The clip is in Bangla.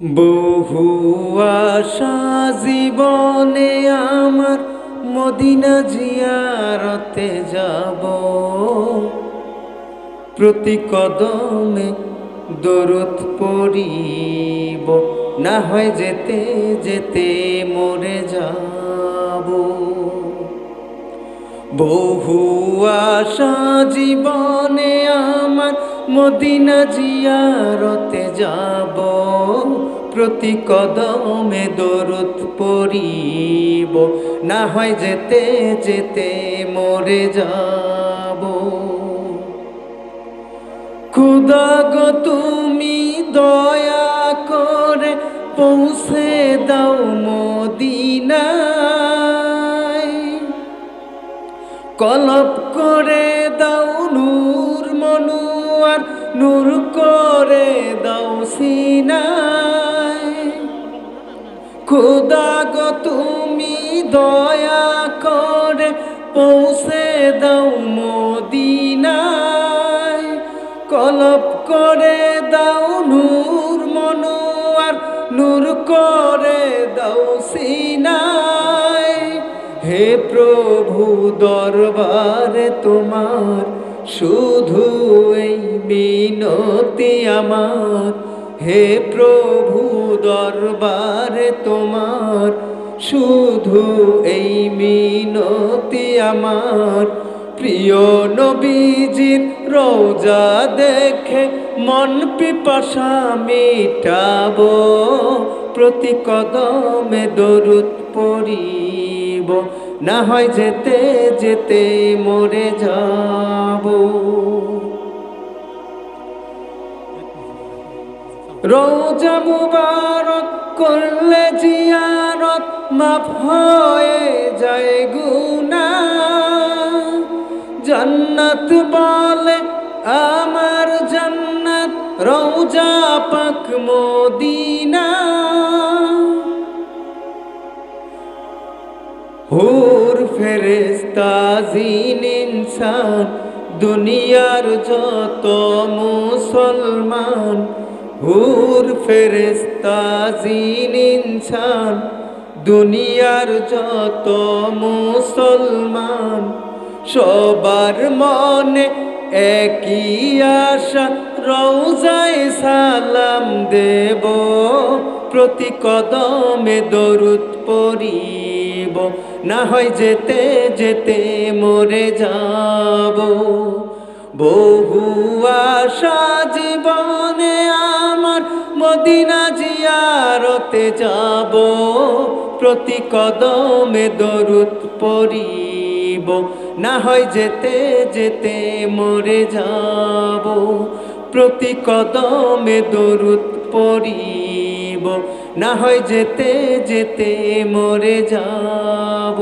বহু আশা জীবনে আমার মদিনা জিয়ারতে যাব। প্রতি কদমে দরদ পড়িব, না হয় যেতে যেতে মরে যাব। বহু আশা জীবনে মদিনা জিয়ারতে যাব। প্রতি কদমে দরদ পড়িব। না হয় যেতে যেতে মরে যাব। খুদা গো, তুমি দয়া করে পৌঁছে দাও মদিনায়। কলপ করে দাও নূর মনুয়ার নূর করে দাও খুদা গো, তুমি দয়া করে পৌঁছে দাও মদিনায়। কলপ করে দাও নূর, মনোয়ার নূর করে দাও সিনায় হে প্রভু দরবারে তোমার শুধু এই মিনতি আমার। হে প্রভু দরবারে তোমার। শুধু এই মিনতি আমার। প্রিয় নবীজির রোজা দেখে মন পিপাসা মিটাব। প্রতি কদমে দরুদ পড়িব। না হয় যেতে যেতে মরে যাব রোজা মুবারক করলে জিয়ারত মাফ হয়ে যায় গুনা জান্নাত বলে আমার জান্নাত, রোজা পাক মদিনা। হুর ফেরেস্তা জিন ইনসান, দুনিয়ার যত মুসলমান হুর ফেরেস্তা জিন ইনসান, দুনিয়ার যত মুসলমান, সবার মনে একই আশা রৌজায় সালাম দেব, প্রতি কদমে দরুদ পড়িব, না হয় যেতে যেতে মরে যাব। বহু আশা মদিনা জিয়ারতে যাব, প্রতি কদমে দরুদ পড়িব। না হয় যেতে যেতে মরে যাব, প্রতি কদমে দরুদ পড়িব। না হয় যেতে যেতে মরে যাব।